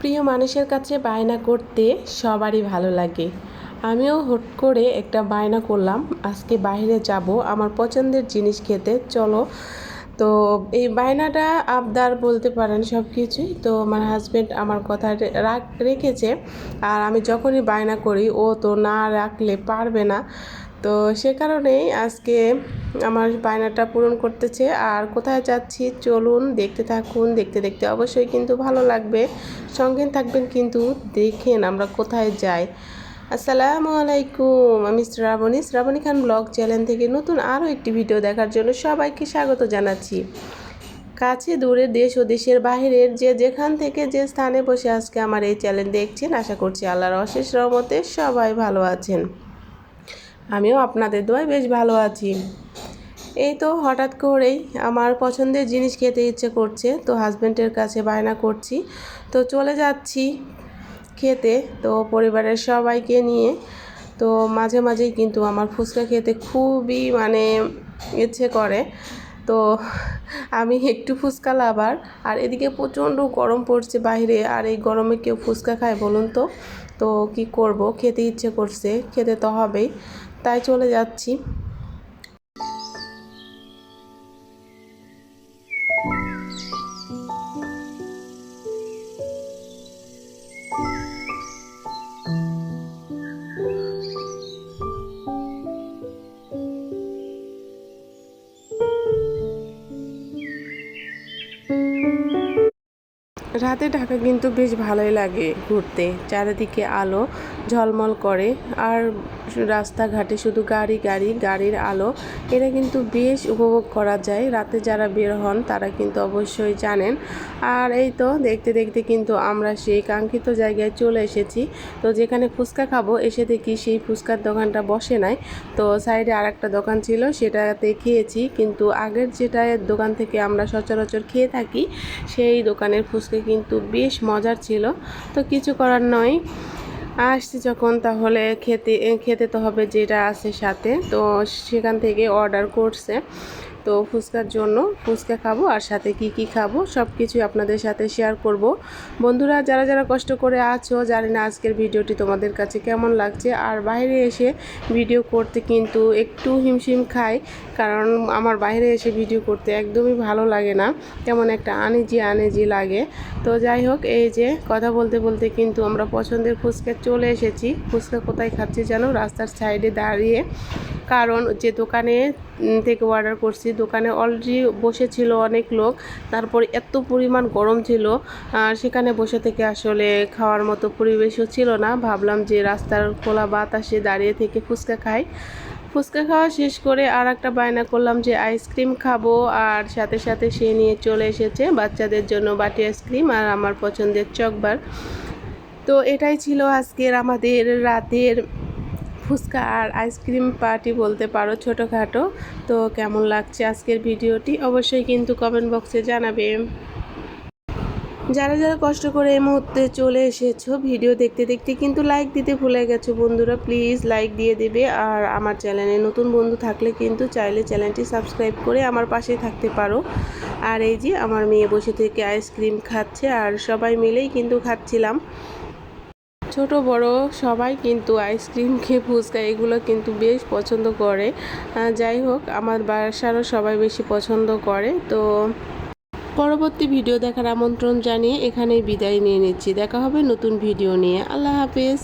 প্রিয় মানুষের কাছে বায়না করতে সবারই ভালো লাগে। আমিও হুট করে একটা বায়না করলাম, আজকে বাইরে যাব, আমার পছন্দের জিনিস খেতে, চলো। তো এই বায়নাটা আবদার বলতে পারেন সব কিছুই তো আমার হাজব্যান্ড আমার কথা রাখ, রেখেছে, আর আমি যখনই বায়না করি, ও তো না রাখলে পারবে না। তো সে কারণেই আজকে আমার বায়নাটা পূরণ করতেছে। আর কোথায় যাচ্ছি? চলুন দেখতে থাকুন। দেখতে দেখতে অবশ্যই কিন্তু ভালো লাগবে। সঙ্গে থাকবেন কিন্তু দেখেন আমরা কোথায় যাই। আসসালামু আলাইকুম, আমি শ্রাবণী। শ্রাবণী খান ব্লগ চ্যানেল থেকে নতুন আরও একটি ভিডিও দেখার জন্য সবাইকে স্বাগত জানাচ্ছি। কাছে, দূরে, দেশ ও দেশের বাহিরের যে যেখান থেকে যে স্থানে বসে আজকে আমার এই চ্যানেল দেখছেন, আশা করছি আল্লাহর অশেষ রহমতে সবাই ভালো আছেন। আমিও আপনাদের দোয়ায় বেশ ভালো আছি। এই তো হঠাৎ করেই আমার পছন্দের জিনিস খেতে ইচ্ছে করছে, তো হাজব্যান্ডের কাছে বায়না করছি। তো চলে যাচ্ছি খেতে, তো পরিবারের সবাইকে নিয়ে। তো মাঝে মাঝেই কিন্তু আমার ফুচকা খেতে খুবই মানে ইচ্ছে করে। তো আমি একটু ফুচকা লাভার, আর এদিকে প্রচণ্ড গরম পড়ছে বাইরে, আর এই গরমে কেউ ফুচকা খায় বলুন তো। তো কি করব? খেতে ইচ্ছে করছে, খেতে তো হবেই। তাই চলে যাচ্ছি। রাতে ঢাকা কিন্তু বেশ ভালোই লাগে ঘুরতে। চারিদিকে আলো ঝলমল করে আর রাস্তাঘাটে শুধু গাড়ি গাড়ি, গাড়ির আলো। এটা কিন্তু বেশ উপভোগ করা যায়। রাতে যারা বের হন, তারা কিন্তু অবশ্যই জানেন। আর এই তো দেখতে দেখতে কিন্তু আমরা সেই কাঙ্ক্ষিত জায়গায় চলে এসেছি। তো যেখানে ফুচকা খাব, এসে দেখি সেই ফুচকার দোকানটা বসে নাই। তো সাইডে আর একটা দোকান ছিল, সেটাতে খেয়েছি। কিন্তু আগের যেটা দোকান থেকে আমরা সচরাচর খেয়ে থাকি, সেই দোকানের ফুচকা কিন্তু বেশ মজার ছিল। তো কিছু করার নয়। আসছি যখন, তাহলে খেতে খেতে তো হবে যেটা আছে সাথে। তো সেখান থেকে অর্ডার করছে। তো ফুচকার জন্য ফুচকা খাব আর সাথে কি কি খাব সব কিছুই আপনাদের সাথে শেয়ার করব। বন্ধুরা, যারা যারা কষ্ট করে আছো, জানি না আজকের ভিডিওটি তোমাদের কাছে কেমন লাগছে। আর বাইরে এসে ভিডিও করতে কিন্তু একটু হিমশিম খাই, কারণ আমার বাইরে এসে ভিডিও করতে একদমই ভালো লাগে না। কেমন একটা আনেজি আনেজি লাগে। তো যাই হোক, এই যে কথা বলতে বলতে কিন্তু আমরা পছন্দের ফুচকা চলে এসেছি। ফুচকা কোথায় খাচ্ছি জানো? রাস্তার সাইডে দাঁড়িয়ে। কারণ যে দোকানে থেকে অর্ডার করছি, দোকানে অলরেডি বসেছিল অনেক লোক। তারপর এত পরিমাণ গরম ছিল আর সেখানে বসে থেকে আসলে খাওয়ার মতো পরিবেশও ছিল না। ভাবলাম যে রাস্তার খোলা বাতাসে দাঁড়িয়ে থেকে ফুচকা খাই। ফুচকা খাওয়া শেষ করে আর একটা বায়না করলাম যে আইসক্রিম খাব, আর সাথে সাথে সে নিয়ে চলে এসেছে বাচ্চাদের জন্য বাটি আইসক্রিম আর আমার পছন্দের চকবার। তো এটাই ছিল আজকের আমাদের রাতের ফুচকা আর আইসক্রিম পার্টি বলতে পারো ছোটোখাটো। তো কেমন লাগছে আজকের ভিডিওটি? অবশ্যই কিন্তু কমেন্ট বক্সে জানাবে। যারা যারা কষ্ট করে এই মুহূর্তে চলে এসেছ ভিডিও দেখতে দেখতে কিন্তু লাইক দিতে ভুলে গেছো বন্ধুরা প্লিজ লাইক দিয়ে দেবে। আর আমার চ্যানেলে নতুন বন্ধু থাকলে কিন্তু চাইলে চ্যানেলটি সাবস্ক্রাইব করে আমার পাশে থাকতে পারো। আর এই যে আমার মেয়ে বসে থেকে আইসক্রিম খাচ্ছে আর সবাই মিলেই কিন্তু খাচ্ছিলাম। ছোট, বড় সবাই কিন্তু আইসক্রিম খেয়ে ফুচকা এগুলো কিন্তু বেশ পছন্দ করে। যাই হোক, আমার বাসারও সবাই বেশি পছন্দ করে। তো পরবর্তী ভিডিও দেখার আমন্ত্রণ জানিয়ে এখানেই বিদায় নিয়ে নিচ্ছি। দেখা হবে নতুন ভিডিও নিয়ে। আল্লাহ হাফেজ।